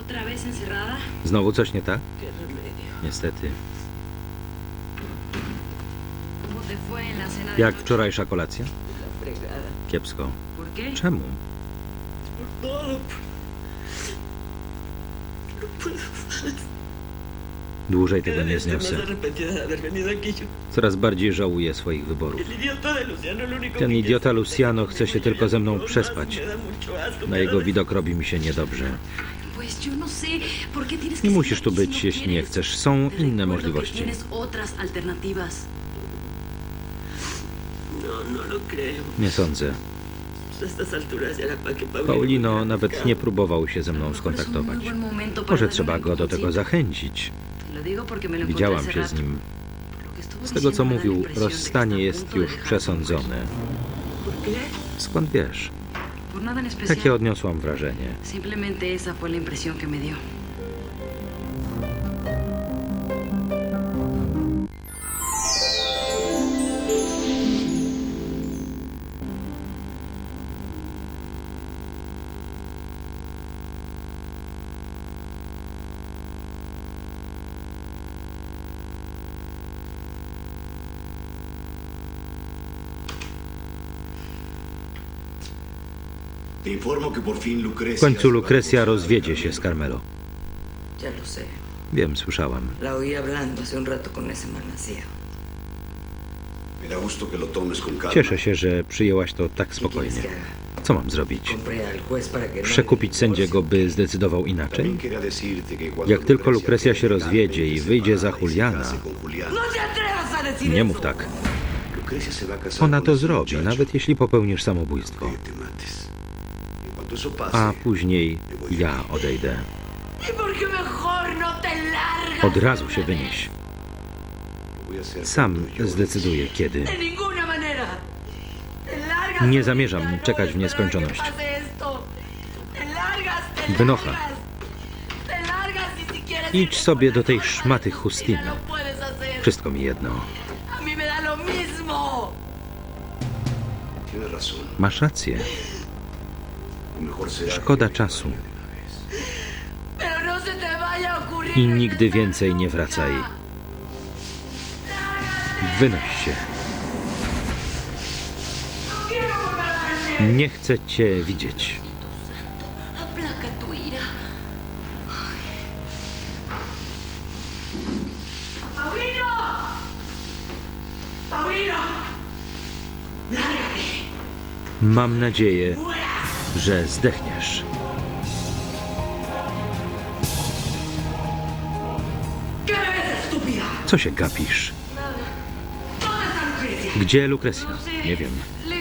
¿Otra vez encerrada? Znowu coś nie tak? Qué remedio. Niestety. ¿Cómo te fue en la cena de Jak noche? wczorajsza kolacja? La fregada. Kiepsko. ¿Por qué? Czemu? Por todo. No puedo más. Dłużej Cada tego nie más zniosę. arrepentida de haber venido aquí. yo- Coraz bardziej żałuję swoich wyborów. El idiota de Luciano lo único Ten que idiota Luciano chce się conmigo tylko ze mną przespać. me da mucho asco Na cada jego vez widok robi mi się niedobrze. No Nie musisz tu być, jeśli nie chcesz. Są inne możliwości. No, no. Nie sądzę. Paulino nawet nie próbował się ze mną skontaktować. Może trzeba go do tego zachęcić. Widziałam się z nim. Z tego co mówił, rozstanie jest już przesądzone. Skąd wiesz? Takie odniosłam wrażenie. W Lucrecia. końcu Lukrecja rozwiedzie się z Carmelo. Wiem, słyszałam. La oí hablando hace un rato con ese. Cieszę się, że przyjęłaś to tak ¿Qué spokojnie. Co mam zrobić? No Przekupić sędziego, by zdecydował inaczej? Jak tylko Lucrecja się rozwiedzie i legalmente wyjdzie za y Juliana, ¡No nie mów tak. Lucrecia Ona to zrobi, nawet jeśli popełnisz samobójstwo. A później ja odejdę. Od razu się wynieś. Sam zdecyduję kiedy. Nie zamierzam czekać w nieskończoność. Wynocha. Idź sobie do tej szmaty Justiny. Wszystko mi jedno. A mí Szkoda czasu. I nigdy więcej nie wracaj. Wynoś się. Nie chcę cię widzieć. Mam nadzieję. Że zdechniesz. Co się gapisz? ¿Dónde está Lucrecia? Gdzie Lukrecja? Sé. Nie wiem. No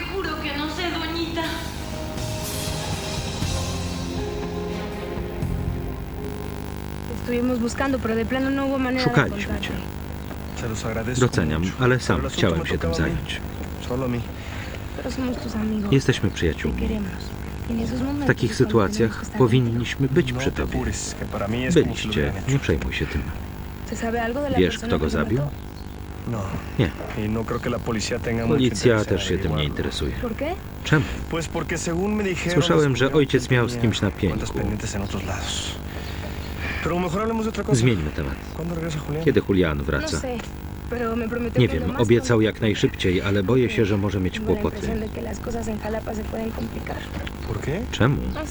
no Szukaliśmy cię. Doceniam, ale sam chciałem się tym zająć. Jesteśmy Te przyjaciółmi. W takich sytuacjach powinniśmy być No przy tobie. Byliście. Nie przejmuj się tym. juntos. ¿Se sabe algo de la Wiesz, kto go zabił? No. Nie. No Policja też się tym nie interesuje. Czemu? Słyszałem, że ojciec miał z kimś na pieńku. Zmieńmy temat. Kiedy Julian No wraca? Nie wiem, obiecał jak najszybciej, ale boję się, że może mieć kłopoty. Czemu? No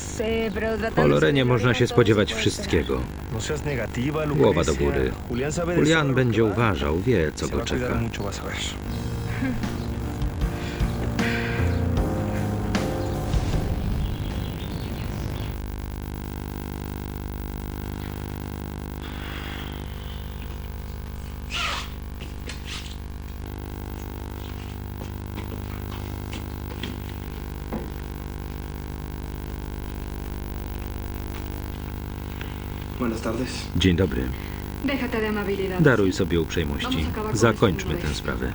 Po tratándose Lorenie można się spodziewać wszystkiego. No. Głowa do góry. Julian będzie uważał, wie co go czeka. Buenas tardes. Dzień dobry. Daruj sobie uprzejmości. Zakończmy tę sprawę.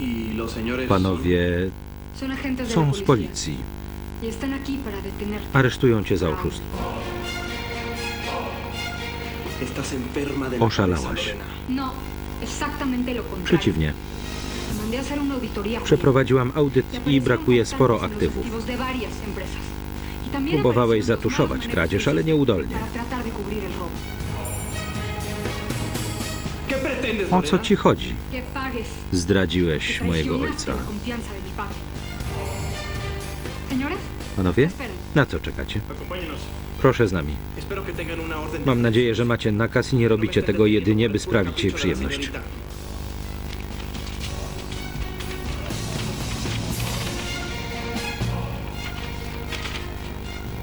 ¿Y? Panowie są z policji. y. Aresztują cię za oszustwo. Oszalałaś. No. Przeciwnie. Przeprowadziłam audyt i brakuje sporo aktywów. Próbowałeś zatuszować kradzież, ale nieudolnie. Para tratar de cubrir el robo. ¿Qué pretendes, O co ci chodzi? Zdradziłeś mojego ojca. Panowie? Na co czekacie? Proszę z nami. Mam nadzieję, że macie nakaz i nie robicie tego jedynie, by sprawić jej przyjemność.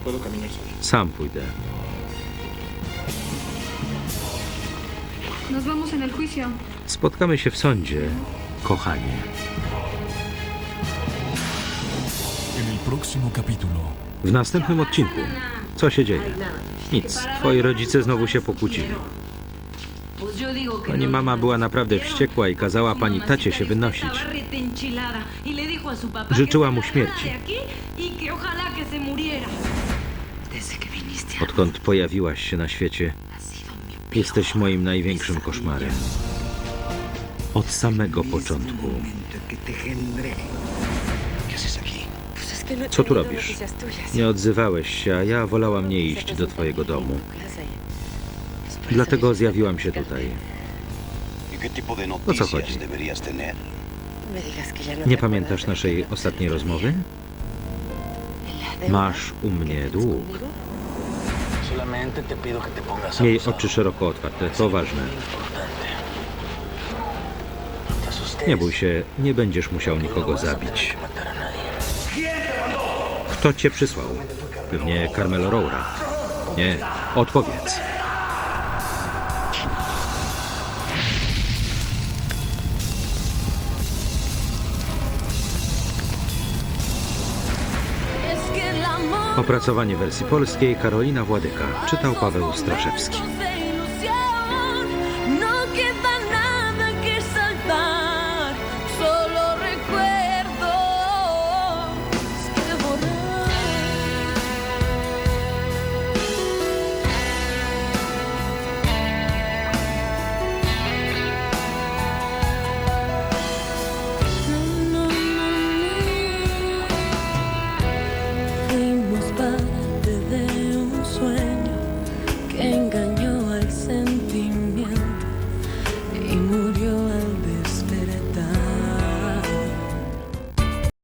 Puedo caminar solo. Sam pójdę. Nos vamos en el juicio. Spotkamy się w sądzie, kochanie. En el próximo capítulo. W następnym odcinku. Co się dzieje? Nic. Twoi rodzice znowu się pokłócili. Pani mama była naprawdę wściekła i kazała pani tacie się wynosić. Życzyła mu śmierci. Odkąd pojawiłaś się na świecie, jesteś moim największym koszmarem. Od samego początku. Co tu robisz? Nie odzywałeś się, a ja wolałam nie iść do twojego domu. Dlatego zjawiłam się tutaj. ¿Y qué tipo de co chodzi? Nie pamiętasz naszej ostatniej rozmowy? Masz u mnie dług. Miej oczy szeroko otwarte, to ważne. Nie bój się, nie będziesz musiał nikogo zabić. Kto cię przysłał? Pewnie Carmelo Roura. Nie, odpowiedz. Opracowanie wersji polskiej Karolina Władyka. Czytał Paweł Straszewski.